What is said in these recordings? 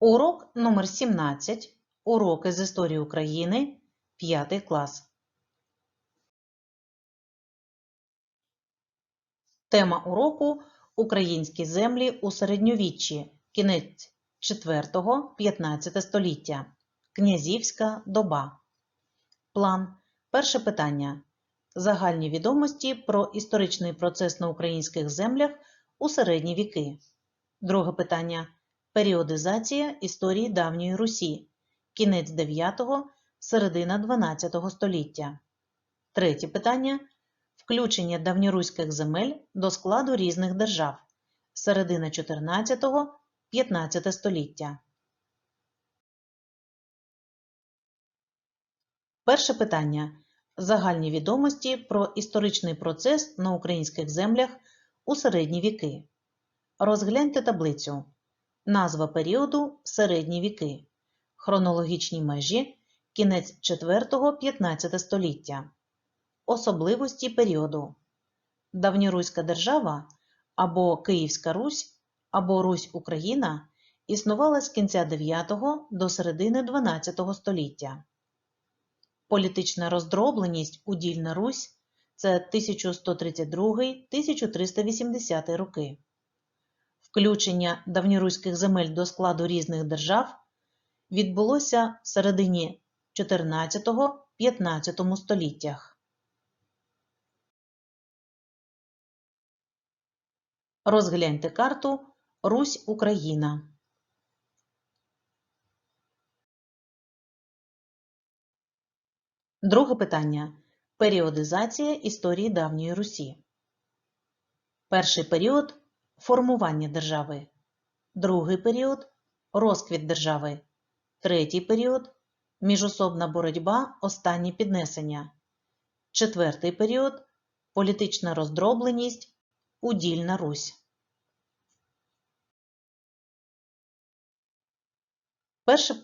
Урок номер 17. Уроки з історії України. 5 клас. Тема уроку Українські землі у середньовіччі. Кінець 4-15 століття. Князівська доба. План. Перше питання. Загальні відомості про історичний процес на українських землях у середні віки. Друге питання. Періодизація історії давньої Русі. Кінець 9-го, середина 12 століття. Третє питання. Включення давньоруських земель до складу різних держав. Середина 14-го, 15 століття. Перше питання. Загальні відомості про історичний процес на українських землях у середні віки. Розгляньте таблицю. Назва періоду середні віки. Хронологічні межі кінець 4-15 століття. Особливості періоду. Давньоруська держава або Київська Русь, або Русь-Україна існувала з кінця 9 до середини 12 століття. Політична роздробленість Удільна Русь це 1132-1380 роки. Включення давньоруських земель до складу різних держав відбулося в середині 14-15 століттях. Розгляньте карту Русь-Україна. Друге питання. Періодизація історії давньої Русі. Перший період формування держави. Другий період розквіт держави. Третій період міжособна боротьба, останнє піднесення. Четвертий період політична роздробленість, удільна Русь. Перший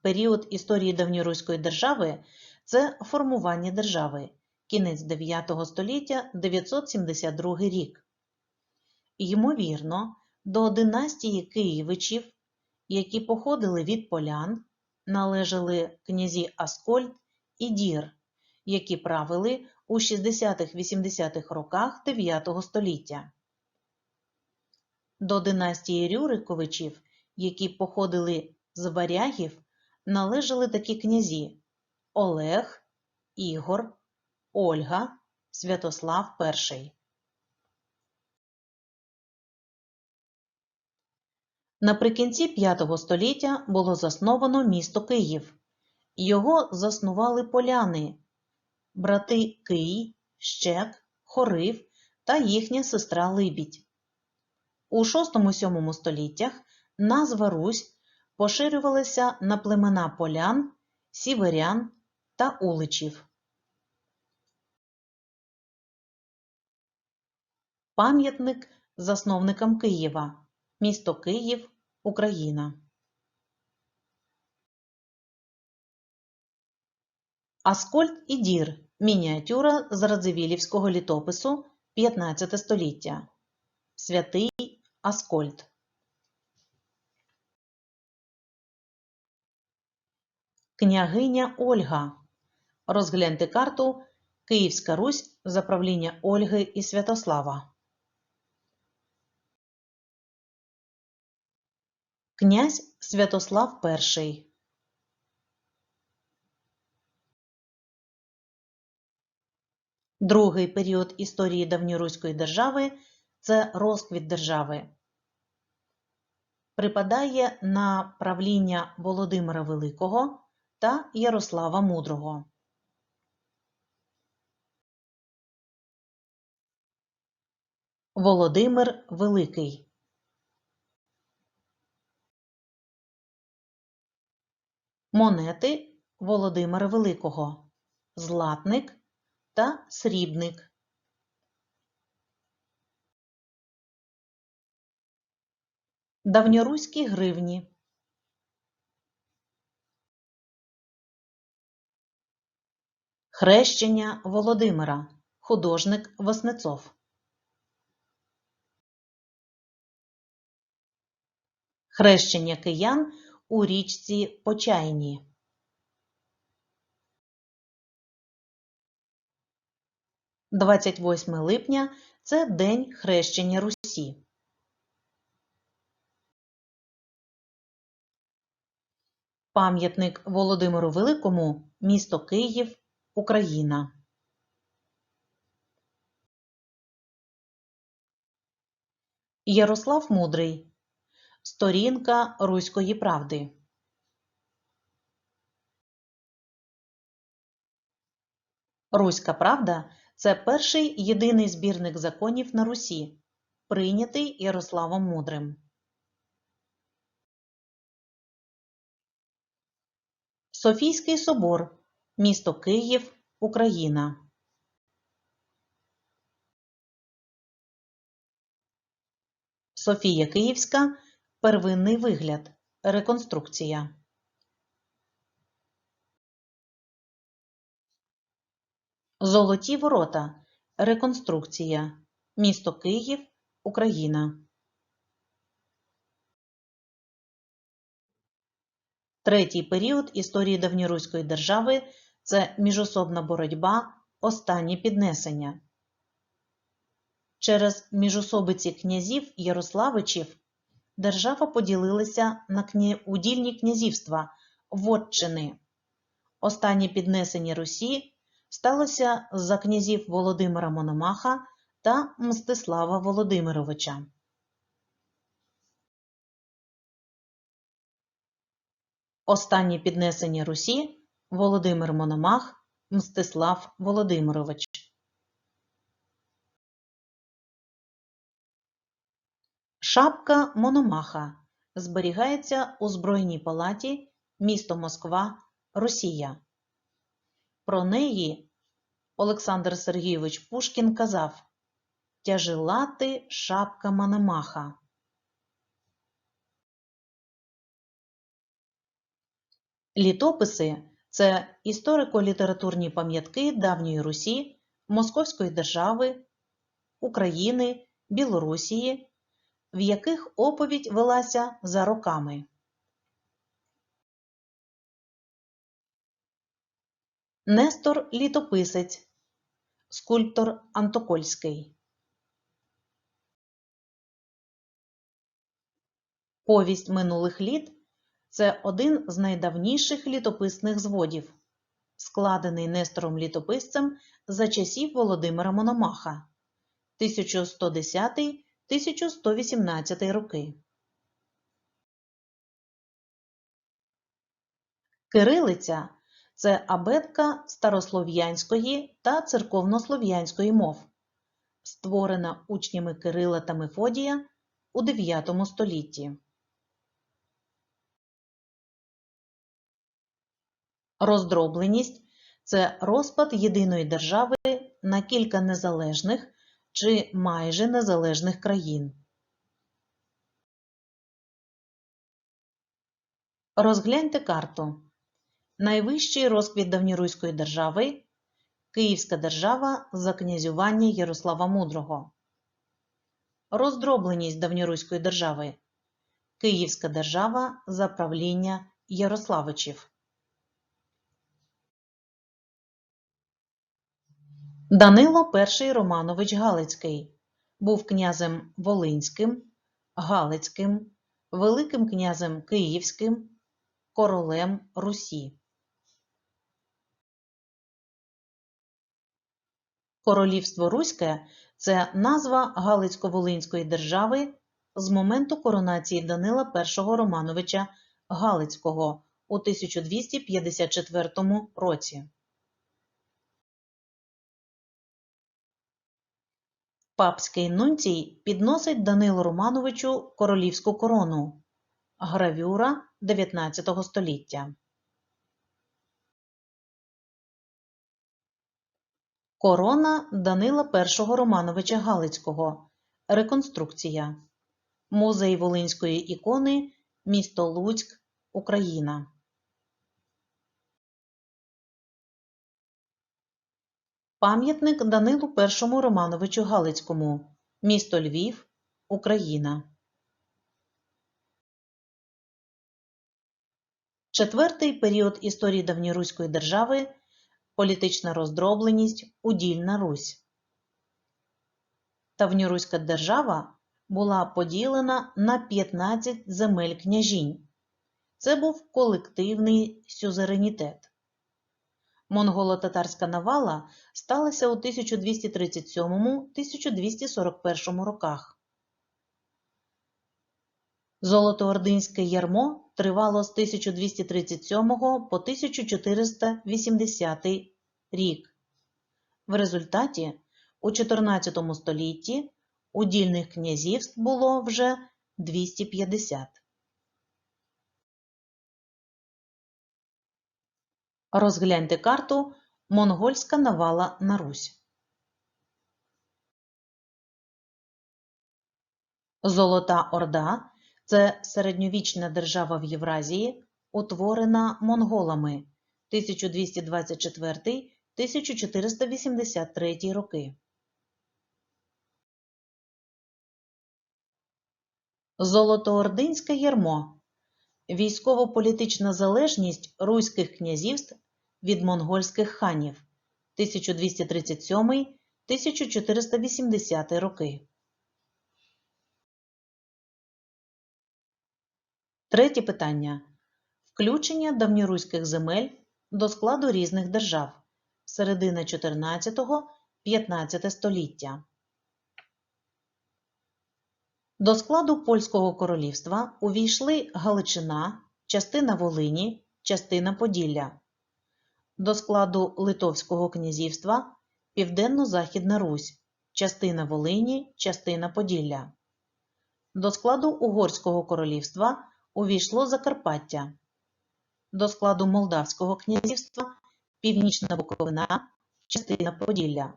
період історії давньоруської держави це формування держави. Кінець 9 століття 972 рік. Ймовірно, до династії Києвичів, які походили від полян, належали князі Аскольд і Дір, які правили у 60-80-х роках 9 століття. До династії Рюриковичів, які походили з варягів, належали такі князі Олег, Ігор, Ольга, Святослав І. Наприкінці V століття було засновано місто Київ. Його заснували поляни, брати Кий, Щек, Хорив та їхня сестра Либідь. У VI-VII століттях назва Русь поширювалася на племена полян, сіверян та уличів. Пам'ятник засновникам Києва. Місто Київ, Україна. Аскольд і Дір. Мініатюра з Радзивілівського літопису 15 століття. Святий Аскольд. Княгиня Ольга. Розгляньте карту Київська Русь за правління Ольги і Святослава. Князь Святослав І. Другий період історії давньоруської держави це розквіт держави. Припадає на правління Володимира Великого та Ярослава Мудрого. Володимир Великий Монети Володимира Великого Златник та Срібник. Давньоруські гривні. Хрещення Володимира. Художник Воснецов Хрещення киян у річці Почайні. Двадцять восьме липня це День хрещення Русі. Пам'ятник Володимиру Великому, місто Київ, Україна. Ярослав Мудрий. Сторінка Руської правди. Руська правда це перший єдиний збірник законів на Русі, прийнятий Ярославом Мудрим. Софійський собор, місто Київ, Україна. Софія Київська. Первинний вигляд. Реконструкція. Золоті ворота. Реконструкція. Місто Київ, Україна. Третій період історії давньоруської держави це міжособна боротьба, останнє піднесення. Через міжособиці князів Ярославичів держава поділилася на удільні князівства Вотчини. Останнє піднесення Русі сталося за князів Володимира Мономаха та Мстислава Володимировича. Останнє піднесення Русі Володимир Мономах Мстислав Володимирович. Шапка Мономаха зберігається у Збройній палаті місто Москва, Росія. Про неї Олександр Сергійович Пушкін казав Тяжелати шапка Мономаха. Літописи це історико-літературні пам'ятки давньої Русі, Московської держави, України, Білорусії, в яких оповідь велася за роками. Нестор Літописець, скульптор Антокольський. Повість минулих літ це один з найдавніших літописних зводів, складений Нестором Літописцем за часів Володимира Мономаха 1110-1118 роки. Кирилиця це абетка старослов'янської та церковнослов'янської мов, створена учнями Кирила та Мефодія у IX столітті. Роздробленість це розпад єдиної держави на кілька незалежних чи майже незалежних країн. Розгляньте карту. Найвищий розквіт давньоруської держави Київська держава за князювання Ярослава Мудрого. Роздробленість давньоруської держави Київська держава за правління Ярославичів. Данило І Романович Галицький був князем Волинським, Галицьким, Великим князем Київським, королем Русі. Королівство Руське це назва Галицько-Волинської держави з моменту коронації Данила І Романовича Галицького у 1254 році. Папський нунцій підносить Данилу Романовичу королівську корону. Гравюра 19 століття. Корона Данила І Романовича Галицького. Реконструкція. Музей Волинської ікони. Місто Луцьк, Україна. Пам'ятник Данилу І Романовичу Галицькому. Місто Львів, Україна. Четвертий період історії давньоруської держави політична роздробленість, удільна Русь. Давньоруська держава була поділена на 15 земель княжінь. Це був колективний сюзеренітет. Монголо-татарська навала сталася у 1237-1241 роках. Золотоординське ярмо тривало з 1237 по 1480 рік. В результаті у XIV столітті удільних князівств було вже 250. Розгляньте карту Монгольська навала на Русь. Золота Орда – це середньовічна держава в Євразії, утворена монголами 1224-1483 роки. Золотоординське ярмо – військово-політична залежність руських князівств від монгольських ханів 1237-1480 роки. Третє питання. Включення давньоруських земель до складу різних держав. Середина 14-15 століття. До складу Польського королівства увійшли Галичина, частина Волині, частина Поділля. До складу Литовського князівства Південно-Західна Русь, частина Волині, частина Поділля. До складу Угорського королівства увійшло Закарпаття. До складу Молдавського князівства Північна Буковина, частина Поділля.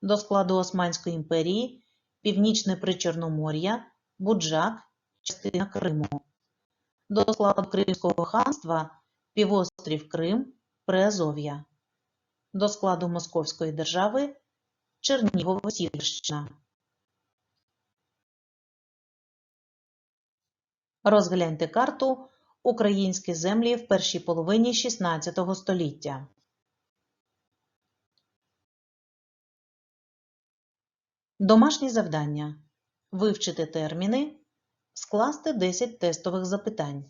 До складу Османської імперії Північне Причорномор'я, Буджак, частина Криму. До складу Кримського ханства Півострів Крим, Приазов'я. До складу Московської держави Чернігово-Сіверщина. Розгляньте карту Українські землі в першій половині XVI століття. Домашні завдання. Вивчити терміни. Скласти 10 тестових запитань.